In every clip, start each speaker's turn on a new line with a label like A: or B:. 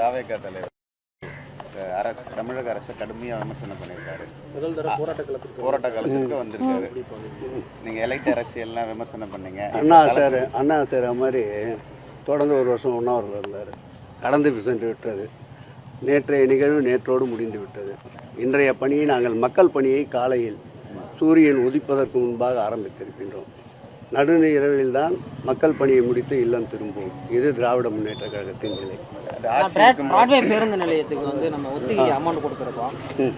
A: தாவேக்கா தலைவர். அரசு தமிழக அரசு கடுமையா விமர்சனம் பண்ணியிருக்காரு.
B: போராட்ட
A: காலத்துக்கு வந்திருக்காரு. நீங்க எலைட் அரசியல்லாம் விமர்சனம் பண்ணீங்க.
C: அண்ணா சார் அண்ணா சார் அது மாதிரி தொடர்ந்து ஒரு வருஷம் உண்ணாவிரதம் இருந்தார். கடந்து சென்று விட்டது. நேற்றைய நிகழ்வு நேற்றோடு முடிந்து விட்டது. இன்றைய பணியை நாங்கள் மக்கள் பணியை காலையில் சூரியன் உதிப்பதற்கு முன்பாக ஆரம்பித்திருக்கின்றோம். நடுநிரவில் தான் மக்கள் பணியை முடித்து இல்லம் திரும்புவோம். இது திராவிட முன்னேற்ற கழகத்தின் நிலை.
D: பிராட்வே பேருந்து நிலையத்துக்கு வந்து நம்ம ஒத்திகை அமௌண்ட் கொடுத்துருக்கோம்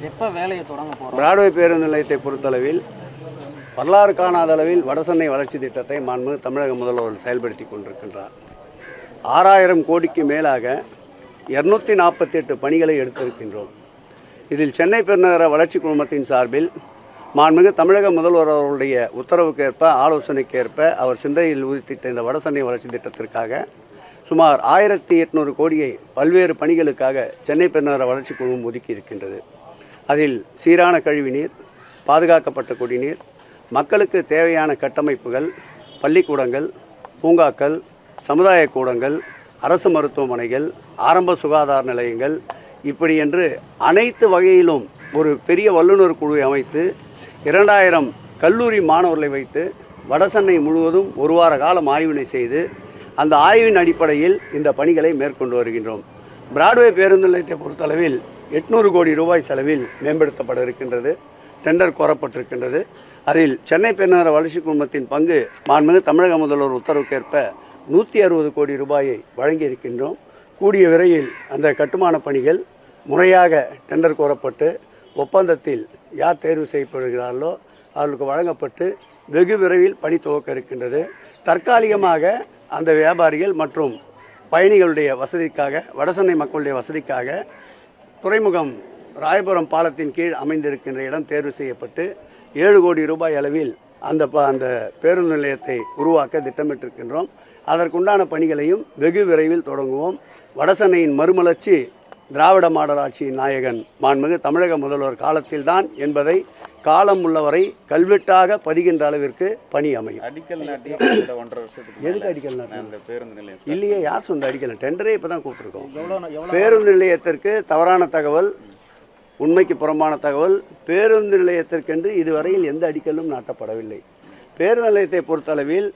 D: எப்போ வேலையை தொடங்க போறோம்?
C: பிராட்வே பேருந்து நிலையத்தை பொறுத்தளவில் வரலாறு காணாத அளவில் வடசென்னை வளர்ச்சி திட்டத்தை மாண்பு தமிழக முதல்வர் செயல்படுத்தி கொண்டிருக்கின்றார். ஆறாயிரம் கோடிக்கு மேலாக இருநூத்தி நாற்பத்தி எட்டு பணிகளை எடுத்திருக்கின்றோம். இதில் சென்னை பெருநகர வளர்ச்சி குழுமத்தின் சார்பில் மாண்புமிகு தமிழக முதல்வர் அவருடைய உத்தரவுக்கேற்ப ஆலோசனைக்கேற்ப அவர் சிந்தையில் உதித்திட்ட இந்த வடசென்னை வளர்ச்சி திட்டத்திற்காக சுமார் ஆயிரத்தி எட்நூறு கோடியை பல்வேறு பணிகளுக்காக சென்னை பெருநகர வளர்ச்சி குழுமம் ஒதுக்கி இருக்கின்றது. அதில் சீரான கழிவுநீர் பாதுகாக்கப்பட்ட குடிநீர் மக்களுக்கு தேவையான கட்டமைப்புகள் பள்ளிக்கூடங்கள் பூங்காக்கள் சமுதாய கூடங்கள் அரசு மருத்துவமனைகள் ஆரம்ப சுகாதார நிலையங்கள் இப்படி என்று அனைத்து வகையிலும் ஒரு பெரிய வல்லுநர் குழுவை அமைத்து இரண்டாயிரம் கல்லூரி மாணவர்களை வைத்து வடசென்னை முழுவதும் ஒரு வார காலம் ஆய்வினை செய்து அந்த ஆய்வின் அடிப்படையில் இந்த பணிகளை மேற்கொண்டு வருகின்றோம். பிராட்வே பேருந்து நிலையத்தை பொறுத்தளவில் எட்நூறு கோடி ரூபாய் செலவில் மேம்படுத்தப்பட இருக்கின்றது டெண்டர் கோரப்பட்டிருக்கின்றது. அதில் சென்னை பெருநகர வளர்ச்சி குழுமத்தின் பங்கு மாண்புமிகு தமிழக முதல்வர் உத்தரவுக்கேற்ப நூற்றி அறுபது கோடி ரூபாயை வழங்கி இருக்கின்றோம் கூடிய விரைவில் அந்த கட்டுமான பணிகள் முறையாக டெண்டர் கோரப்பட்டு ஒப்பந்தத்தில் யார் தேர்வு செய்யப்படுகிறார்களோ அவர்களுக்கு வழங்கப்பட்டு வெகு விரைவில் பணி துவக்க இருக்கின்றது. தற்காலிகமாக அந்த வியாபாரிகள் மற்றும் பயணிகளுடைய வசதிக்காக வடசென்னை மக்களுடைய வசதிக்காக துறைமுகம் ராயபுரம் பாலத்தின் கீழ் அமைந்திருக்கின்ற இடம் தேர்வு செய்யப்பட்டு ஏழு கோடி ரூபாய் அளவில் அந்த ப- அந்த பேருந்து நிலையத்தை உருவாக்க திட்டமிட்டிருக்கின்றோம். அதற்குண்டான பணிகளையும் வெகு விரைவில் தொடங்குவோம். வடசென்னையின் மறுமலர்ச்சி திராவிட மாடல் ஆட்சியின் நாயகன் மாண்புமிகு தமிழக முதல்வர் காலத்தில்தான் என்பதை காலம் உள்ளவரை கல்வெட்டாக பதிகின்ற அளவிற்கு பணி அமையும்.
A: அடிக்கல் நாட்டி ஒன்றரை வருஷத்துக்கு
C: எதுக்கு அடிக்கல்?
A: அந்த பேருந்து நிலையம்
C: இல்லையே யார் சொந்த அடிக்கல டெண்டரே இப்போ தான் கூப்பிட்டுருக்கோம். பேருந்து நிலையத்திற்கு தவறான தகவல் உண்மைக்கு புறம்பான தகவல் பேருந்து நிலையத்திற்கென்று இதுவரையில் எந்த அடிக்கலும் நாட்டப்படவில்லை. பேருந்து நிலையத்தை பொறுத்தளவில்